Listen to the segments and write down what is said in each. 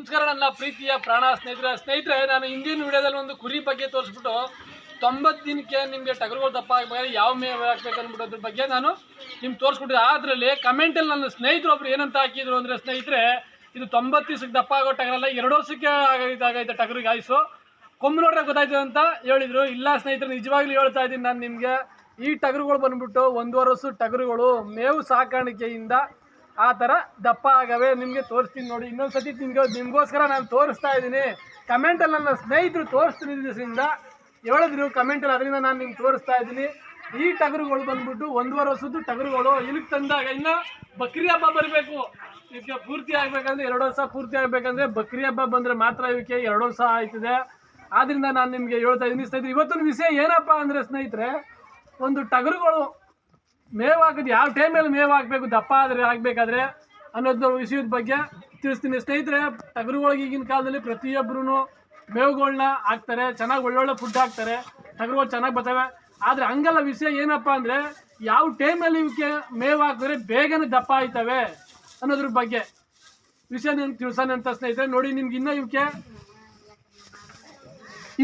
ನಮಸ್ಕಾರ ನನ್ನ ಪ್ರೀತಿಯ ಪ್ರಾಣ ಸ್ನೇಹಿತರೆ ಸ್ನೇಹಿತರೆ, ನಾನು ಹಿಂದಿನ ವಿಡಿಯೋದಲ್ಲಿ ಒಂದು ಕುರಿ ಬಗ್ಗೆ ತೋರಿಸ್ಬಿಟ್ಟು ತೊಂಬತ್ತು ದಿನಕ್ಕೆ ನಿಮಗೆ ಟಗರುಗಳು ದಪ್ಪ ಆಗಬೇಕಾದ್ರೆ ಯಾವ ಮೇವು ಹಾಕ್ಬೇಕು ಅಂದ್ಬಿಟ್ಟು ಅದ್ರ ಬಗ್ಗೆ ನಾನು ನಿಮ್ಗೆ ತೋರಿಸ್ಬಿಟ್ಟಿದ್ದೆ. ಅದರಲ್ಲಿ ಕಮೆಂಟಲ್ಲಿ ನನ್ನ ಸ್ನೇಹಿತರು ಒಬ್ರು ಏನಂತ ಹಾಕಿದ್ರು ಅಂದರೆ ಸ್ನೇಹಿತರೆ, ಇದು ತೊಂಬತ್ತು ದಿವಸಕ್ಕೆ ದಪ್ಪ ಆಗೋ ಟಗರಲ್ಲ ಎರಡು ವರ್ಷಕ್ಕೆ ಆಗೈತೆ ಟಗರಿಗೆ ಆಯಿಸು ಕೊಂಬು ನೋಡ್ರೆ ಗೊತ್ತಾಯ್ತು ಅಂತ ಹೇಳಿದ್ರು. ಇಲ್ಲ ಸ್ನೇಹಿತರು, ನಿಜವಾಗ್ಲೂ ಹೇಳ್ತಾ ಇದ್ದೀನಿ, ನಾನು ನಿಮಗೆ ಈ ಟಗರುಗಳು ಬಂದ್ಬಿಟ್ಟು ಒಂದೂವರೆ ವರ್ಷ ಟಗರುಗಳು ಮೇವು ಸಾಕಾಣಿಕೆಯಿಂದ ಆ ಥರ ದಪ್ಪ ಆಗವೆ, ನಿಮಗೆ ತೋರಿಸ್ತೀನಿ ನೋಡಿ. ಇನ್ನೊಂದು ಸತಿ ನಿಮ್ಗೆ ನಿಮಗೋಸ್ಕರ ನಾನು ತೋರಿಸ್ತಾ ಇದ್ದೀನಿ. ಕಮೆಂಟಲ್ಲಿ ನನ್ನ ಸ್ನೇಹಿತರು ತೋರಿಸ್ತೀನಿ ದಿವಸದಿಂದ. ಹೇಳಿದ್ರು ಕಮೆಂಟಲ್ಲಿ, ಅದರಿಂದ ನಾನು ನಿಮ್ಗೆ ತೋರಿಸ್ತಾ ಇದ್ದೀನಿ. ಈ ಟಗರುಗಳು ಬಂದ್ಬಿಟ್ಟು ಒಂದೂವರೆ ವರ್ಷದ್ದು ಟಗರುಗಳು. ಇಲ್ಲಿಗೆ ತಂದಾಗ ಇನ್ನು ಬಕ್ರಿ ಹಬ್ಬ ಬರಬೇಕು. ಇದಕ್ಕೆ ಪೂರ್ತಿ ಆಗಬೇಕಂದ್ರೆ ಎರಡು ವರ್ಷ ಪೂರ್ತಿ ಆಗಬೇಕಂದ್ರೆ ಬಕ್ರಿ ಹಬ್ಬ ಬಂದರೆ ಮಾತ್ರ ಇವಕ್ಕೆ ಎರಡು ವರ್ಷ ಆಯ್ತದೆ. ಆದ್ದರಿಂದ ನಾನು ನಿಮಗೆ ಹೇಳ್ತಾ ಇದ್ದೀನಿ ಸ್ನೇಹಿತರೆ, ಇವತ್ತಿನ ವಿಷಯ ಏನಪ್ಪ ಅಂದರೆ ಸ್ನೇಹಿತರೆ, ಒಂದು ಟಗರುಗಳು ಮೇವು ಹಾಕೋದು ಯಾವ ಟೈಮಲ್ಲಿ ಮೇವು ಹಾಕಬೇಕು ದಪ್ಪ ಆದರೆ ಆಗಬೇಕಾದ್ರೆ ಅನ್ನೋದು ವಿಷಯದ ಬಗ್ಗೆ ತಿಳಿಸ್ತೀನಿ. ಸ್ನೇಹಿತರೆ, ಟಗರುಗಳಿಗೆ ಈಗಿನ ಕಾಲದಲ್ಲಿ ಪ್ರತಿಯೊಬ್ಬರೂ ಮೇವುಗಳನ್ನ ಹಾಕ್ತಾರೆ, ಚೆನ್ನಾಗಿ ಒಳ್ಳೊಳ್ಳೆ ಫುಡ್ ಹಾಕ್ತಾರೆ, ಟಗರುಗಳು ಚೆನ್ನಾಗಿ ಬರ್ತವೆ. ಆದರೆ ಹಂಗಲ್ಲ ವಿಷಯ ಏನಪ್ಪ ಅಂದರೆ, ಯಾವ ಟೈಮಲ್ಲಿ ಇವಕ್ಕೆ ಮೇವು ಹಾಕಿದ್ರೆ ಬೇಗನೆ ದಪ್ಪ ಆಯ್ತವೆ ಅನ್ನೋದ್ರ ಬಗ್ಗೆ. ವಿಷಯ ನಿಮ್ಗೆ ತಿಳ್ಸೋಣ ಅಂತ ಸ್ನೇಹಿತರೆ, ನೋಡಿ ನಿಮ್ಗೆ ಇನ್ನೂ ಇವಕ್ಕೆ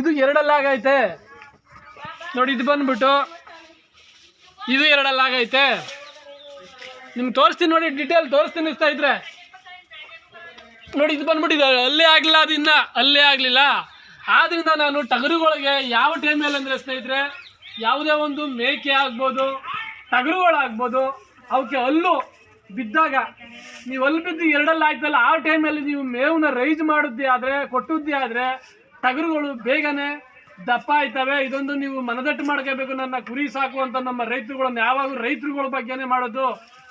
ಇದು ಎರಡಲ್ಲಾಗೈತೆ. ನೋಡಿ ಇದು ಬಂದ್ಬಿಟ್ಟು ಇದು ಎರಡಲ್ಲಾಗೈತೆ ನಿಮ್ಗೆ ತೋರಿಸ್ತೀನಿ ನೋಡಿ ಡಿಟೇಲ್ ತೋರಿಸ್ತೀನಿ ಇಷ್ಟ ಇದ್ರೆ. ನೋಡಿ, ಇದು ಬಂದ್ಬಿಟ್ಟಿದೆ. ಅಲ್ಲೇ ಆಗಲಿಲ್ಲ ಅದು ಇನ್ನ. ಅಲ್ಲೇ ಆಗಲಿಲ್ಲ. ಆದ್ದರಿಂದ ನಾನು ಟಗರುಗಳಿಗೆ ಯಾವ ಟೈಮಲ್ಲಿ ಅಂದರೆ ಸ್ನೇಹಿತರೆ, ಯಾವುದೇ ಒಂದು ಮೇಕೆ ಆಗ್ಬೋದು ಟಗರುಗಳಾಗ್ಬೋದು ಅವಕ್ಕೆ ಅಲ್ಲು ಬಿದ್ದಾಗ ನೀವು ಅಲ್ಲಿ ಬಿದ್ದು ಎರಡಲ್ಲಿ ಆಯ್ತಲ್ಲ, ಆ ಟೈಮಲ್ಲಿ ನೀವು ಮೇವನ್ನ ರೈಜ್ ಮಾಡಿದ್ದೆ ಆದರೆ, ಕೊಟ್ಟದ್ದೇ ಆದರೆ, ಟಗರುಗಳು ಬೇಗನೆ ದಪ್ಪ ಆಯ್ತವೆ, ಇದೊಂದು ನೀವು ಮನದಟ್ಟು ಮಾಡ್ಕೋಬೇಕು. ನನ್ನ ಕುರಿ ಸಾಕುವಂತ ನಮ್ಮ ರೈತರುಗಳನ್ನು ಯಾವಾಗ ರೈತರುಗಳ ಬಗ್ಗೆನೇ ಮಾಡೋದು.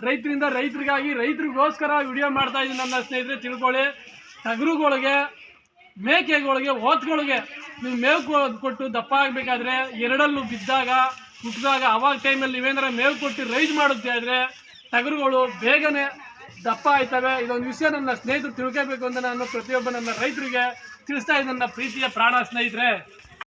ರೈತರಿಂದ ರೈತರಿಗಾಗಿ, ರೈತರಿಗೋಸ್ಕರ ವಿಡಿಯೋ ಮಾಡ್ತಾ ಇದ್ದೀನಿ ನನ್ನ ಸ್ನೇಹಿತರೆ, ತಿಳ್ಕೊಳ್ಳಿ. ಟಗರುಗಳಿಗೆ, ಮೇಕೆಗಳಿಗೆ ಓತ್ಗಳಿಗೆ ನೀವು ಮೇವು ಕೊಟ್ಟು ದಪ್ಪ ಆಗಬೇಕಾದ್ರೆ ಎರಡಲ್ಲೂ ಬಿದ್ದಾಗ, ಹುಟ್ಟಿದಾಗ ಅವಾಗ ಟೈಮಲ್ಲಿ ನೀವೇನಾರ ಮೇವು ಕೊಟ್ಟು ರೈಜ್ ಮಾಡುತ್ತೆ ಆದರೆ ಟಗರುಗಳು ಬೇಗನೆ ದಪ್ಪ ಆಯ್ತವೆ. ಇದೊಂದು ವಿಷಯ ನನ್ನ ಸ್ನೇಹಿತರು ತಿಳ್ಕೋಬೇಕು ಅಂತ ನಾನು ಪ್ರತಿಯೊಬ್ಬ ನನ್ನ ರೈತರಿಗೆ ತಿಳಿಸ್ತಾ ಇದ್ದೀನಿ ನನ್ನ ಪ್ರೀತಿಯ ಪ್ರಾಣ ಸ್ನೇಹಿತರೆ.